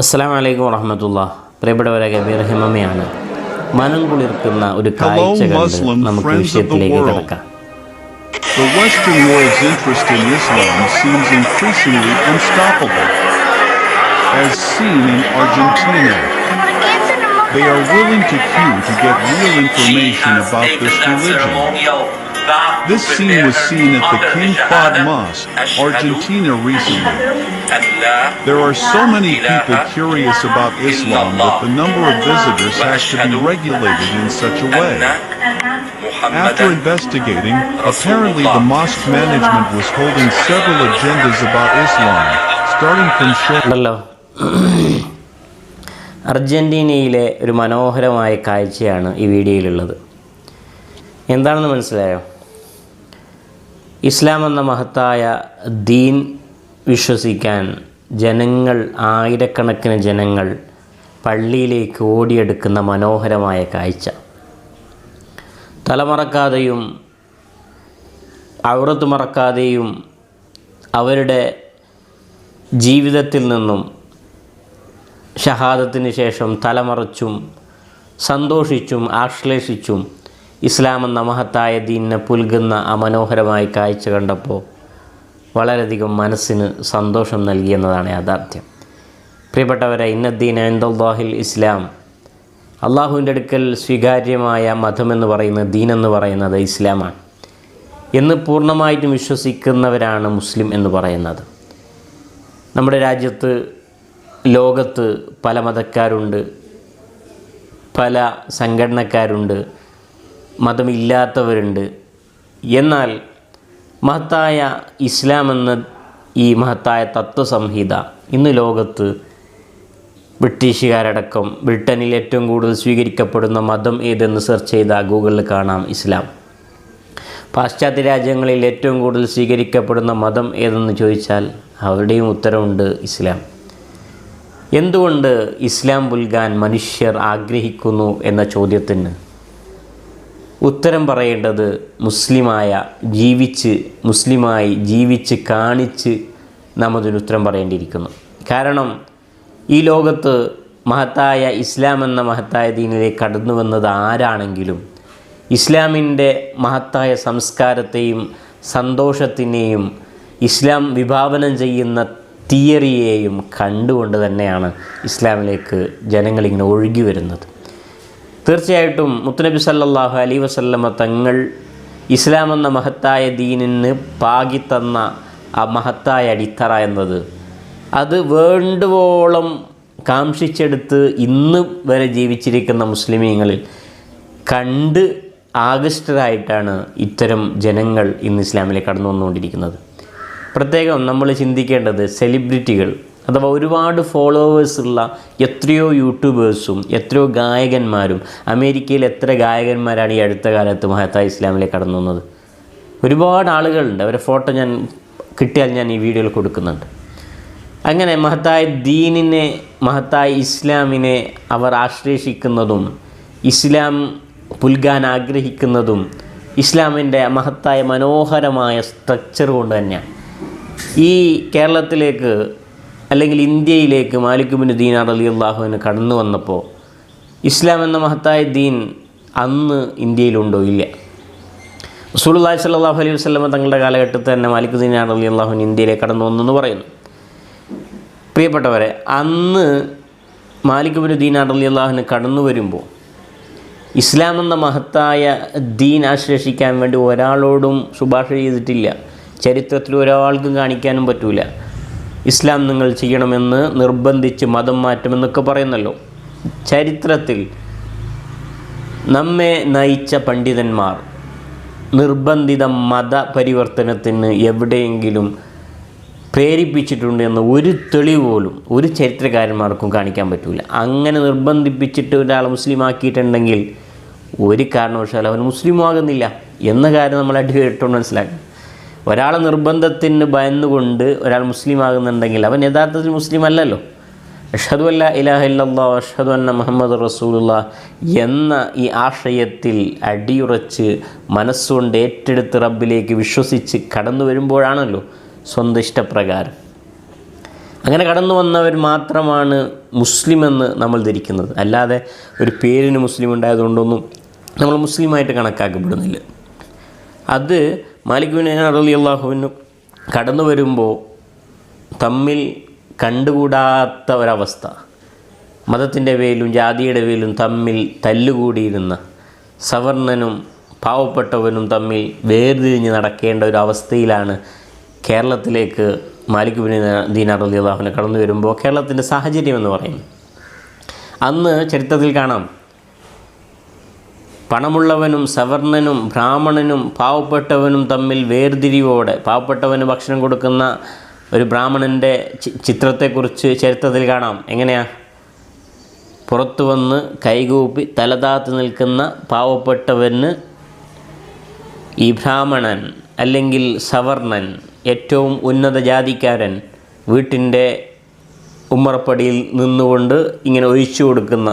അസ്സാം വലൈക്കും വറഹമത്തുള്ള പ്രിയപ്പെട്ടവരെ കബീർ ഹിമമയാണ് മനം കുളിർക്കുന്ന ഒരു കാഴ്ച കണ്ട് നമുക്ക് വിഷയത്തിലേക്ക് കിടക്കാം The Western world's interest in Islam seems increasingly unstoppable, as seen in Argentina. They are willing to queue to get real information about this religion. This scene was seen at the King Fahd Mosque, Argentina recently. There are so many people curious about Islam that the number of visitors has to be regulated in such a way. After investigating, apparently the mosque management was holding several agendas about Islam, starting from showing ഉണ്ടല്ലോ അർജൻറ്റീനയിലെ ഒരു മനോഹരമായ കാഴ്ചയാണ് ഈ വീഡിയോയിലുള്ളത് എന്താണെന്ന് മനസ്സിലായോ ഇസ്ലാം എന്ന മഹത്തായ ദീൻ വിശ്വസിക്കാൻ ജനങ്ങൾ ആയിരക്കണക്കിന് ജനങ്ങൾ പള്ളിയിലേക്ക് ഓടിയെടുക്കുന്ന മനോഹരമായ കാഴ്ച. തലമറക്കാതെയും ഔറത്ത് മറക്കാതെയും അവരുടെ ജീവിതത്തിൽ നിന്നും ഷഹാദത്തിന് ശേഷം തലമറച്ചും സന്തോഷിച്ചും ആശ്ലേഷിച്ചും ഇസ്ലാം എന്ന മഹത്തായ ദീനിനെ പുൽകുന്ന ആ മനോഹരമായി കാഴ്ച കണ്ടപ്പോൾ വളരെയധികം മനസ്സിന് സന്തോഷം നൽകിയെന്നതാണ് യാഥാർത്ഥ്യം. പ്രിയപ്പെട്ടവരെ ഇന്നദ്ദീൻ അൻദുല്ലാഹിൽ ഇസ്ലാം അള്ളാഹുവിന്റെ അടുക്കൽ സ്വീകാര്യമായ മതമെന്ന് പറയുന്നത് ദീനെന്ന് പറയുന്നത് ഇസ്ലാമാണ്. എന്ന് പൂർണമായിട്ടും വിശ്വസിക്കുന്നവരാണ് മുസ്ലിം എന്ന് പറയുന്നത്. നമ്മുടെ രാജ്യത്ത് ലോകത്ത് പല മതക്കാരുണ്ട് പല സംഘടനക്കാരുണ്ട്. മതമില്ലാത്തവരുണ്ട്. എന്നാൽ മഹത്തായ ഇസ്ലാം എന്ന ഈ മഹത്തായ തത്വസംഹിത ഇന്ന് ലോകത്ത് ബ്രിട്ടീഷുകാരടക്കം ബ്രിട്ടനിൽ ഏറ്റവും കൂടുതൽ സ്വീകരിക്കപ്പെടുന്ന മതം ഏതെന്ന് സെർച്ച് ചെയ്താൽ ഗൂഗിളിൽ കാണാം ഇസ്ലാം. പാശ്ചാത്യ രാജ്യങ്ങളിൽ ഏറ്റവും കൂടുതൽ സ്വീകരിക്കപ്പെടുന്ന മതം ഏതെന്ന് ചോദിച്ചാൽ അവരുടെയും ഉത്തരവുണ്ട് ഇസ്ലാം. എന്തുകൊണ്ട് ഇസ്ലാം പുൽകാൻ മനുഷ്യർ ആഗ്രഹിക്കുന്നു എന്ന ചോദ്യത്തിന്? ഉത്തരം പറയേണ്ടത് മുസ്ലിമായ ജീവിച്ച് മുസ്ലിമായി ജീവിച്ച് കാണിച്ച് നാം ഉത്തരം പറയേണ്ടിയിരിക്കുന്നു. കാരണം ഈ ലോകത്ത് മഹത്തായ ഇസ്ലാം എന്ന മഹത്തായ ദീനിലേക്ക് കടന്നു വന്നത് ആരാണെങ്കിലും ഇസ്ലാമിന്റെ മഹത്തായ സംസ്കാരത്തെയും സന്തോഷത്തിനെയും ഇസ്ലാം വിഭാവനം ചെയ്യുന്ന തിയറിയെയും കണ്ടുകൊണ്ട് തന്നെയാണ് ഇസ്ലാമിലേക്ക് ജനങ്ങളിങ്ങനെ ഒഴുകി വരുന്നത്. തീർച്ചയായിട്ടും മുത്തുനബി സല്ലാഹു അലൈ വസല്ലമ തങ്ങൾ ഇസ്ലാം എന്ന മഹത്തായ ദീനിന് പാകിത്തന്ന ആ മഹത്തായ അടിത്തറ എന്നത്. അത് വേണ്ടുവോളം കാംക്ഷിച്ചെടുത്ത് ഇന്ന് വരെ ജീവിച്ചിരിക്കുന്ന മുസ്ലിമീങ്ങളിൽ കണ്ട് ആകൃഷ്ടരായിട്ടാണ് ഇത്തരം ജനങ്ങൾ ഇന്ന് ഇസ്ലാമിലേക്ക് കടന്നു വന്നുകൊണ്ടിരിക്കുന്നത് പ്രത്യേകം നമ്മൾ ചിന്തിക്കേണ്ടത് സെലിബ്രിറ്റികൾ അഥവാ ഒരുപാട് ഫോളോവേഴ്സുള്ള എത്രയോ യൂട്യൂബേഴ്സും എത്രയോ ഗായകന്മാരും അമേരിക്കയിൽ എത്ര ഗായകന്മാരാണ് ഈ അടുത്ത കാലത്ത് മഹത്തായ ഇസ്ലാമിലേക്ക് കടന്നു വന്നത്? ഒരുപാട് ആളുകളുണ്ട്. അവരെ ഫോട്ടോ ഞാൻ കിട്ടിയാൽ ഞാൻ ഈ വീഡിയോയിൽ കൊടുക്കുന്നുണ്ട്. അങ്ങനെ മഹത്തായ ദീനിനെ മഹത്തായ ഇസ്ലാമിനെ അവർ ആശ്ലേഷിക്കുന്നതും ഇസ്ലാം പുൽകാൻ ആഗ്രഹിക്കുന്നതും ഇസ്ലാമിന്റെ മഹത്തായ മനോഹരമായ സ്ട്രക്ചർ കൊണ്ട് തന്നെയാണ്. ഈ കേരളത്തിലേക്ക് അല്ലെങ്കിൽ ഇന്ത്യയിലേക്ക് മാലിക്കുബിന് ദീനാർ അലി അള്ളാഹുവിന് കടന്നു വന്നപ്പോൾ ഇസ്ലാം എന്ന മഹത്തായ ദീൻ അന്ന് ഇന്ത്യയിലുണ്ടോ ഇല്ല? റസൂലുള്ളാഹി സ്വല്ലല്ലാഹു അലൈഹി വസ്ലമ തങ്ങളുടെ കാലഘട്ടത്തിൽ തന്നെ മാലിക് ദീനാർ അലി അള്ളാഹുവിന് ഇന്ത്യയിലേക്ക് കടന്നു വന്നെന്ന് പറയുന്നു. പ്രിയപ്പെട്ടവരെ അന്ന് മാലിക്കുബിന് ദീനാർ അലി അള്ളാഹുവിന് കടന്നു വരുമ്പോൾ ഇസ്ലാം എന്ന മഹത്തായ ദീൻ ആശ്ലേഷിക്കാൻ വേണ്ടി ഒരാളോടും ശുപാർശ ചെയ്തിട്ടില്ല. ചരിത്രത്തിൽ ഒരാൾക്കും കാണിക്കാനും പറ്റൂല. ഇസ്ലാം നിങ്ങൾ ചെയ്യണമെന്ന് നിർബന്ധിച്ച് മതം മാറ്റുമെന്നൊക്കെ പറയുന്നല്ലോ. ചരിത്രത്തിൽ നമ്മെ നയിച്ച പണ്ഡിതന്മാർ നിർബന്ധിത മത പരിവർത്തനത്തിന് എവിടെയെങ്കിലും പ്രേരിപ്പിച്ചിട്ടുണ്ട് എന്ന് ഒരു തെളിവ് പോലും ഒരു ചരിത്രകാരന്മാർക്കും കാണിക്കാൻ പറ്റില്ല അങ്ങനെ നിർബന്ധിപ്പിച്ചിട്ട് ഒരാളെ മുസ്ലിം ആക്കിയിട്ടുണ്ടെങ്കിൽ ഒരു കാരണവശാലും അവൻ മുസ്ലിം ആകുന്നില്ല എന്ന കാര്യം നമ്മൾ അടിവേട്ടോണ്ട് മനസ്സിലാക്കണം. ഒരാളെ നിർബന്ധത്തിന് ഭയന്നുകൊണ്ട് ഒരാൾ മുസ്ലിം ആകുന്നുണ്ടെങ്കിൽ അവൻ യഥാർത്ഥത്തിൽ മുസ്ലിം അല്ലല്ലോ അഷദ് അല്ല ഇലാഹ അഷദ് അഷഹദു അന്ന മുഹമ്മദ് റസൂലുള്ള എന്ന ഈ ആശയത്തിൽ അടിയുറച്ച് മനസ്സുകൊണ്ട് ഏറ്റെടുത്ത് റബ്ബിലേക്ക് വിശ്വസിച്ച് കടന്നു വരുമ്പോഴാണല്ലോ സ്വന്തം ഇഷ്ടപ്രകാരം. അങ്ങനെ കടന്നു വന്നവർ മാത്രമാണ് മുസ്ലിം എന്ന് നമ്മൾ ധരിക്കുന്നത്. അല്ലാതെ ഒരു പേരിന് മുസ്ലിം ഉണ്ടായതുകൊണ്ടൊന്നും നമ്മൾ മുസ്ലിമായിട്ട് കണക്കാക്കപ്പെടുന്നില്ല. അത് മാലിക് ബിൻ അലി അള്ളാഹുവിന് കടന്നു വരുമ്പോൾ തമ്മിൽ കണ്ടുകൂടാത്ത ഒരവസ്ഥ മതത്തിന്റെ പേരിലും ജാതിയുടെ പേരിലും തമ്മിൽ തല്ലുകൂടിയിരുന്ന സവർണനും പാവപ്പെട്ടവനും തമ്മിൽ വേർതിരിഞ്ഞ് നടക്കേണ്ട ഒരു അവസ്ഥയിലാണ് കേരളത്തിലേക്ക് മാലിക് ബിൻ ദീനാർ അള്ളാഹുവിനെ കടന്നു വരുമ്പോൾ കേരളത്തിന്റെ സാഹചര്യം എന്ന് പറയും അന്ന് ചരിത്രത്തിൽ കാണാം. പണമുള്ളവനും സവർണനും ബ്രാഹ്മണനും പാവപ്പെട്ടവനും തമ്മിൽ വേർതിരിവോടെ പാവപ്പെട്ടവന് ഭക്ഷണം കൊടുക്കുന്ന ഒരു ബ്രാഹ്മണന്റെ ചിത്രത്തെക്കുറിച്ച് ചരിത്രത്തിൽ കാണാം. എങ്ങനെയാ? പുറത്തു വന്ന് കൈകൂപ്പി തലതാത്ത് നിൽക്കുന്ന പാവപ്പെട്ടവന് ഈ ബ്രാഹ്മണൻ അല്ലെങ്കിൽ സവർണൻ ഏറ്റവും ഉന്നത ജാതിക്കാരൻ വീട്ടിന്റെ ഉമ്മറപ്പടിയിൽ നിന്നുകൊണ്ട് ഇങ്ങനെ ഒഴിച്ചു കൊടുക്കുന്ന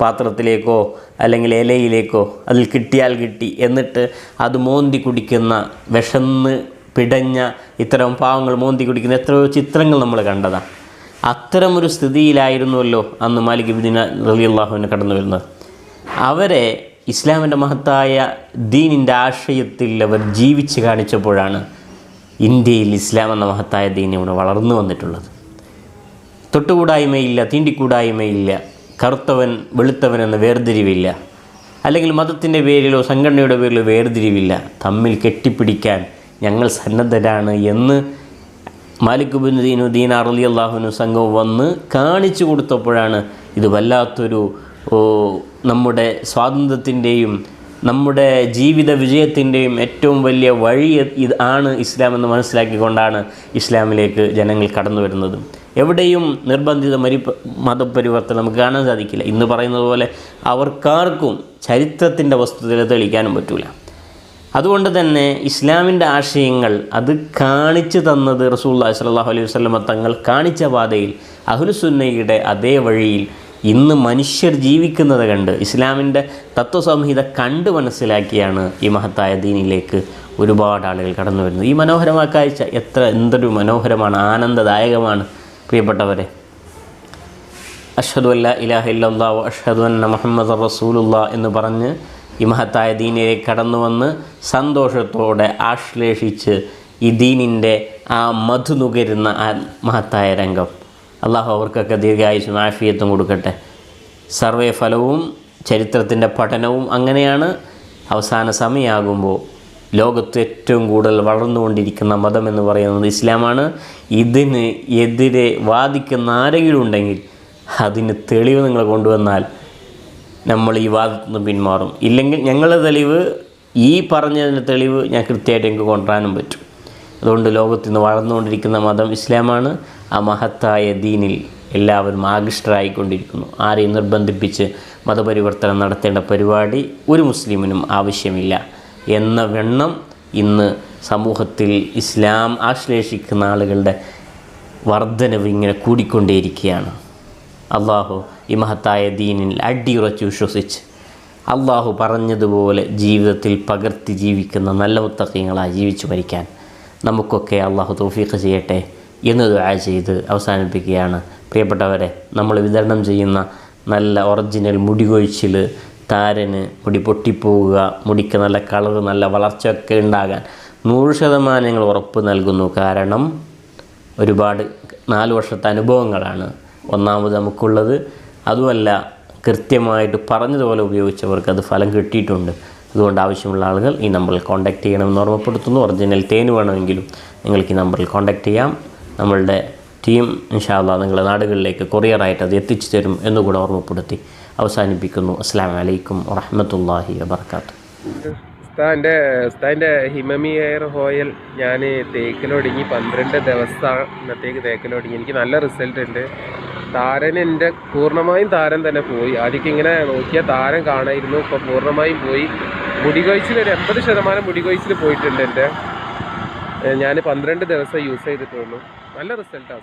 പാത്രത്തിലേക്കോ അല്ലെങ്കിൽ ഇലയിലേക്കോ അതിൽ കിട്ടിയാൽ കിട്ടി എന്നിട്ട് അത് മോന്തി കുടിക്കുന്ന വിഷന്ന് പിടഞ്ഞ ഇത്തരം പാവങ്ങൾ മോന്തി കുടിക്കുന്ന എത്രയോ ചിത്രങ്ങൾ നമ്മൾ കണ്ടതാണ് അത്തരമൊരു സ്ഥിതിയിലായിരുന്നുവല്ലോ അന്ന് മാലിക് ബിൻ റലി അള്ളാഹുവിനെ കടന്നു വരുന്നത്. അവരെ ഇസ്ലാമിന്റെ മഹത്തായ ദീനിന്റെ ആശയത്തിൽ അവർ ജീവിച്ച് കാണിച്ചപ്പോഴാണ് ഇന്ത്യയിൽ ഇസ്ലാം എന്ന മഹത്തായ ദീൻ ഇവിടെ വളർന്നു വന്നിട്ടുള്ളത്. തൊട്ടുകൂടായ്മയില്ല തീണ്ടിക്കൂടായ്മയില്ല. കറുത്തവൻ വെളുത്തവൻ എന്ന വേർതിരിവില്ല. അല്ലെങ്കിൽ മതത്തിന്റെ പേരിലോ സംഘടനയുടെ പേരിലോ വേർതിരിവില്ല. തമ്മിൽ കെട്ടിപ്പിടിക്കാൻ ഞങ്ങൾ സന്നദ്ധരാണ് എന്ന് മാലിക് ബിൻ ദീൻ ദീനാർ അള്ളാഹുനു സംഘവും വന്ന് കാണിച്ചു കൊടുത്തപ്പോഴാണ് ഇത് വല്ലാത്തൊരു നമ്മുടെ സ്വാതന്ത്ര്യത്തിന്റെയും നമ്മുടെ ജീവിത വിജയത്തിന്റെയും ഏറ്റവും വലിയ വഴി ഇത് ആണ് ഇസ്ലാം എന്ന് മനസ്സിലാക്കിക്കൊണ്ടാണ് ഇസ്ലാമിലേക്ക് ജനങ്ങൾ കടന്നു വരുന്നത്. എവിടെയും നിർബന്ധിത മരി മതപരിവർത്തനം നമുക്ക് കാണാൻ സാധിക്കില്ല. ഇന്ന് പറയുന്നത് പോലെ അവർക്കാർക്കും ചരിത്രത്തിന്റെ വസ്തുതയിൽ തെളിക്കാനും പറ്റില്ല അതുകൊണ്ട് തന്നെ ഇസ്ലാമിന്റെ ആശയങ്ങൾ അത് കാണിച്ചു തന്നത് റസൂല്ലാ സ്വല്ലല്ലാഹു അലൈഹി വസല്ലമ തങ്ങൾ കാണിച്ച പാതയിൽ അഹുലുസുന്നയുടെ അതേ വഴിയിൽ ഇന്ന് മനുഷ്യർ ജീവിക്കുന്നത് കണ്ട് ഇസ്ലാമിന്റെ തത്വസംഹിത കണ്ട് മനസ്സിലാക്കിയാണ് ഈ മഹത്തായ ദീനിലേക്ക് ഒരുപാട് ആളുകൾ കടന്നു വരുന്നത്. ഈ മനോഹരമായ കാഴ്ച എത്ര എന്തൊരു മനോഹരമാണ് ആനന്ദദായകമാണ്. പ്രിയപ്പെട്ടവരെ അഷ്ഹദു അല്ല ഇലാഹ ഇല്ലാ അഷ്ഹദു അന്ന മുഹമ്മദ് റസൂലുള്ള എന്ന് പറഞ്ഞ് ഈ മഹത്തായ ദീനിലേക്ക് കടന്നു വന്ന് സന്തോഷത്തോടെ ആശ്ലേഷിച്ച് ഈ ദീനിന്റെ ആ മധു നുകരുന്ന ആ മഹത്തായ രംഗം. അള്ളാഹു അവർക്കൊക്കെ ദീർഘായുസും ആഫിയത്തും കൊടുക്കട്ടെ. സർവേ ഫലവും ചരിത്രത്തിന്റെ പഠനവും അങ്ങനെയാണ് അവസാന സമയമാകുമ്പോൾ ലോകത്ത് ഏറ്റവും കൂടുതൽ വളർന്നുകൊണ്ടിരിക്കുന്ന മതം എന്ന് പറയുന്നത് ഇസ്ലാമാണ്. ഇതിന് എതിരെ വാദിക്കുന്ന ആരെങ്കിലും ഉണ്ടെങ്കിൽ അതിന് തെളിവ് നിങ്ങൾ കൊണ്ടുവന്നാൽ നമ്മൾ ഈ വാദത്തിൽ നിന്ന് പിന്മാറും. ഇല്ലെങ്കിൽ ഞങ്ങളുടെ തെളിവ് ഈ പറഞ്ഞതിന്റെ തെളിവ് ഞാൻ കൃത്യമായിട്ട് എനിക്ക് കൊണ്ടുവരാനും പറ്റും. അതുകൊണ്ട് ലോകത്ത് ഇന്ന് വളർന്നുകൊണ്ടിരിക്കുന്ന മതം ഇസ്ലാമാണ്. ആ മഹത്തായ ദീനിൽ എല്ലാവരും ആകൃഷ്ടരായിക്കൊണ്ടിരിക്കുന്നു. ആരെയും നിർബന്ധിപ്പിച്ച് മതപരിവർത്തനം നടത്തേണ്ട പരിപാടി ഒരു മുസ്ലിമിനും ആവശ്യമില്ല. എന്ന വെണ്ണം ഇന്ന് സമൂഹത്തിൽ ഇസ്ലാം ആശ്ലേഷിക്കുന്ന ആളുകളുടെ വർധനവ് ഇങ്ങനെ കൂടിക്കൊണ്ടേയിരിക്കുകയാണ്. അള്ളാഹു ഈ മഹത്തായ ദീനിൽ അടിയുറച്ച് വിശ്വസിച്ച് അള്ളാഹു പറഞ്ഞതുപോലെ ജീവിതത്തിൽ പകർത്തി ജീവിക്കുന്ന നല്ല മുത്തക്കങ്ങളായി ജീവിച്ചു മരിക്കാൻ നമുക്കൊക്കെ അള്ളാഹു തൗഫീഖ് ചെയ്യട്ടെ എന്ന് ദുആ ചെയ്ത് അവസാനിപ്പിക്കുകയാണ്. പ്രിയപ്പെട്ടവരെ നമ്മൾ വിതരണം ചെയ്യുന്ന നല്ല ഒറിജിനൽ മുടി കൊഴിച്ചിൽ താരന് മുടി പൊട്ടിപ്പോവുക മുടിക്ക് നല്ല കളർ നല്ല വളർച്ചയൊക്കെ ഉണ്ടാകാൻ നൂറ് ശതമാനം ഞങ്ങൾ ഉറപ്പ് നൽകുന്നു. കാരണം ഒരുപാട് നാല് വർഷത്തെ അനുഭവങ്ങളാണ് ഒന്നാമത് നമുക്കുള്ളത്. അതുമല്ല കൃത്യമായിട്ട് പറഞ്ഞതുപോലെ ഉപയോഗിച്ചവർക്ക് അത് ഫലം കിട്ടിയിട്ടുണ്ട്. അതുകൊണ്ട് ആവശ്യമുള്ള ആളുകൾ ഈ നമ്പറിൽ കോൺടാക്റ്റ് ചെയ്യണമെന്ന് ഓർമ്മപ്പെടുത്തുന്നു. ഒറിജിനൽ തേൻ വേണമെങ്കിലും നിങ്ങൾക്ക് ഈ നമ്പറിൽ കോൺടാക്റ്റ് ചെയ്യാം. നമ്മളുടെ ടീം ഇൻഷാല്ല നിങ്ങളുടെ നാടുകളിലേക്ക് കൊറിയറായിട്ട് അത് എത്തിച്ചു തരും എന്നുകൂടെ ഓർമ്മപ്പെടുത്തി. അവസാനിപ്പിക്കുന്നു. അസ്സാം വലൈക്കും വറഹമത്തല്ലാഹി വാബർക്കാത്തു ഉസ്താന്റെ ഉസ്താന്റെ ഹിമമി എയർ ഹോയൽ ഞാൻ തേക്കിലൊടുങ്ങി പന്ത്രണ്ട് ദിവസത്തേക്ക് തേക്കിലൊടുങ്ങി. എനിക്ക് നല്ല റിസൾട്ട് ഉണ്ട്. താരൻ എന്റെ പൂർണമായും താരൻ തന്നെ പോയി. ആദ്യമൊക്കെ ഇങ്ങനെ നോക്കിയാൽ താരൻ കാണായിരുന്നു. ഇപ്പോൾ പൂർണമായും പോയി. മുടി കൊഴിച്ചിൽ ഒരു എൺപത് ശതമാനം മുടി കൊഴിച്ചിൽ പോയിട്ടുണ്ട് എന്റെ. ഞാൻ പന്ത്രണ്ട് ദിവസം യൂസ് ചെയ്തിട്ടുള്ളൂ. നല്ല റിസൾട്ടാണ്